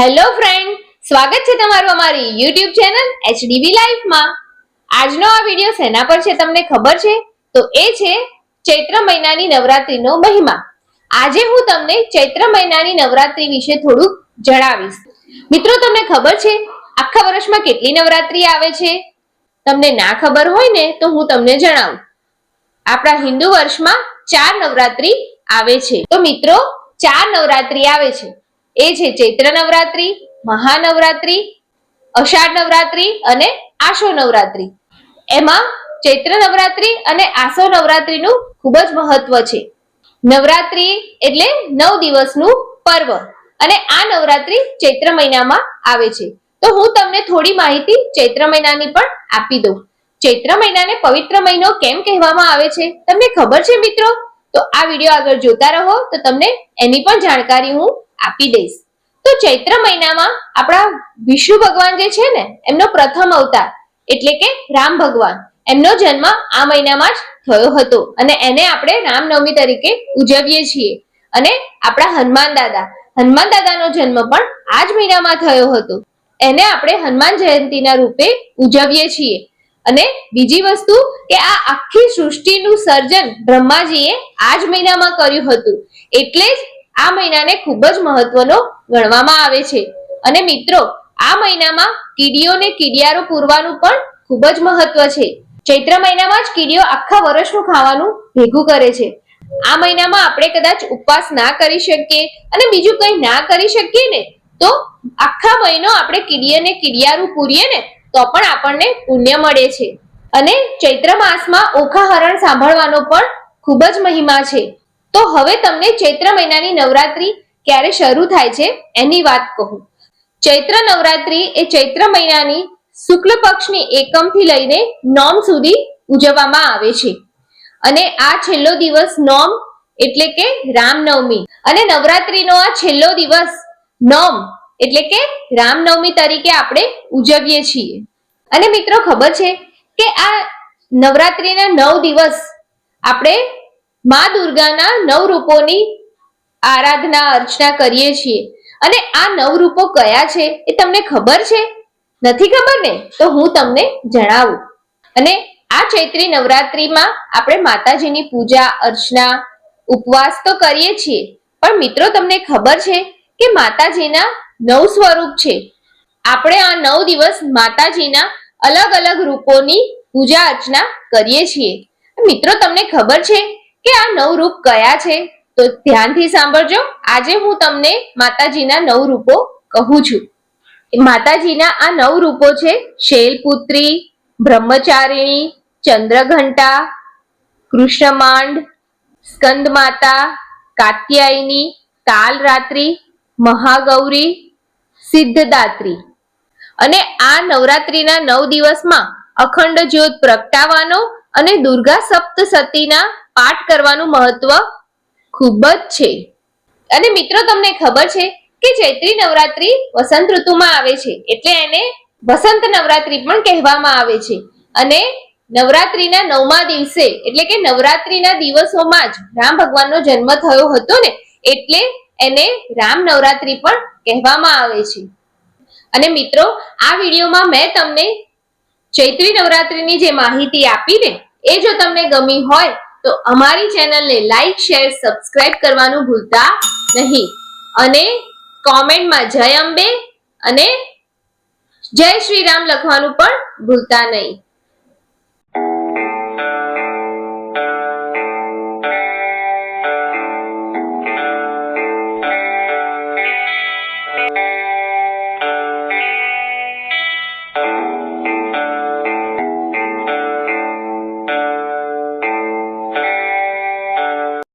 Hello friend, સ્વાગત છે તમારું અમારી યુટ્યુબ ચેનલ એચડીબી લાઈફમાં. આજનો આ વિડિયો શેના પર છે તમને ખબર છે? તો એ છે ચૈત્ર મહિનાની નવરાત્રીનો મહિમા. આજે હું તમને ચૈત્ર મહિનાની નવરાત્રી વિશે થોડુંક જણાવીશ. મિત્રો, તમને ખબર છે આખા વર્ષમાં કેટલી નવરાત્રી આવે છે? તમને ના ખબર હોય ને, તો હું તમને જણાવું. આપણા હિન્દુ વર્ષમાં ચાર નવરાત્રી આવે છે. તો મિત્રો, ચાર નવરાત્રી આવે છે. એ છે ચૈત્ર નવરાત્રી, મહાનવરાત્રી, અષાઢ નવરાત્રી અને આશો નવરાત્રી. એમાં ચૈત્ર નવરાત્રી અને આસો નવરાત્રીનું ખૂબ જ મહત્વ છે. નવરાત્રી એટલે નવ દિવસનું પર્વ અને આ નવરાત્રી ચૈત્ર મહિનામાં આવે છે. તો હું તમને થોડી માહિતી ચૈત્ર મહિનાની પણ આપી દઉં. ચૈત્ર મહિનાને પવિત્ર મહિનો કેમ કહેવામાં આવે છે? તમને ખબર છે મિત્રો? તો આ વીડિયો આગળ જોતા રહો તો તમને એની પણ જાણકારી હું આપી દઈશ. તો ચૈત્ર મહિનામાં આપણા વિષ્ણુ ભગવાન જે છે ને, એમનો પ્રથમ અવતાર, એટલે કે રામ ભગવાન, એમનો જન્મ આ મહિનામાં જ થયો હતો. અને એને આપણે રામનવમી તરીકે ઉજવીએ છીએ. અને આપણા હનુમાન દાદા, હનુમાન દાદાનો જન્મ પણ આ જ મહિનામાં થયો હતો. એને આપણે હનુમાન જયંતીના રૂપે ઉજવીએ છીએ. અને બીજી વસ્તુ કે આ આખી સૃષ્ટિનું સર્જન બ્રહ્માજીએ આ જ મહિનામાં કર્યું હતું. એટલે જ આ મહિનાને ખૂબ જ મહત્વનો ગણવામાં આવે છે. અને મિત્રો, આ મહિનામાં કીડીઓને કીડિયારો પૂરવાનું પણ ખૂબ જ મહત્વ છે. ચૈત્ર મહિનામાં જ કીડીઓ આખા વર્ષનું ખાવાનું ભેગું કરે છે. આ મહિનામાં આપણે કદાચ ઉપવાસ ના કરી શકીએ અને બીજું કંઈ ના કરી શકીએ ને, તો આખા મહિનો આપણે કીડીઓને કીડિયારું પૂરીએ ને, તો પણ આપણને પુણ્ય મળે છે. અને ચૈત્ર માસમાં ઓખા હરણ સાંભળવાનો પણ ખૂબ જ મહિમા છે. તો હવે તમને ચૈત્ર મહિનાની નવરાત્રી ક્યારે શરૂ થાય છે એની વાત કહું. ચૈત્ર નવરાત્રી એ ચૈત્ર મહિનાની શુક્લ પક્ષની એકમથી લઈને નોમ સુધી ઉજવવામાં આવે છે. અને આ છેલ્લો દિવસ નોમ એટલે કે રામનવમી. અને નવરાત્રીનો આ છેલ્લો દિવસ નોમ એટલે કે રામનવમી તરીકે આપણે ઉજવીએ છીએ. અને મિત્રો ખબર છે કે આ નવરાત્રીના નવ દિવસ આપણે મા દુર્ગાના નવ રૂપોની આરાધના, અર્ચના કરીએ છીએ. અને આ નવ રૂપો કયા છે એ તમને ખબર છે? નથી ખબર ને? તો હું તમને જણાવું. અને આ ચૈત્રી નવરાત્રીમાં આપણે માતાજીની પૂજા, અર્ચના, ઉપવાસ તો કરીએ છીએ. પણ મિત્રો, તમને ખબર છે કે માતાજીના નવ સ્વરૂપ છે. આપણે આ નવ દિવસ માતાજીના અલગ અલગ રૂપોની પૂજા અર્ચના કરીએ છીએ. મિત્રો, તમને ખબર છે કે આ નવ રૂપ કયા છે? તો ધ્યાનથી સાંભળજો. આજે હું તમને માતાજીના નવ રૂપો કહું છું. માતાજીના આ નવ રૂપો છે શૈલપુત્રી, બ્રહ્મચારિણી, ચંદ્રઘંટા, કૃષ્ણમાંડ સ્કંદ માતા કાત્યાયની, કાલરાત્રી, મહાગૌરી, સિદ્ધદાત્રી. અને આ નવરાત્રીના નવ દિવસમાં અખંડ જ્યોત પ્રગટાવવાનો અને દુર્ગા સપ્તસતીના પાઠ કરવાનું મહત્વ ખૂબ જ છે. અને મિત્રો, તમને ખબર છે કે ચૈત્રી નવરાત્રી વસંત ઋતુમાં આવે છે, એટલે એને વસંત નવરાત્રી પણ કહેવામાં આવે છે. અને નવરાત્રીના નવમા દિવસે, એટલે કે નવરાત્રીના દિવસોમાં જ રામ ભગવાનનો જન્મ થયો હતો ને, એટલે એને રામ નવરાત્રી પણ કહેવામાં આવે છે. અને મિત્રો, આ વિડીયોમાં મેં તમને ચૈત્રી નવરાત્રીની જે માહિતી આપી ને, એ જો તમને ગમી હોય તો અમારી ચેનલને લાઈક, શેર, સબસ્ક્રાઇબ કરવાનું ભૂલતા નહીં. અને કોમેન્ટમાં જય અંબે અને જય શ્રી રામ લખવાનું પણ ભૂલતા નહીં.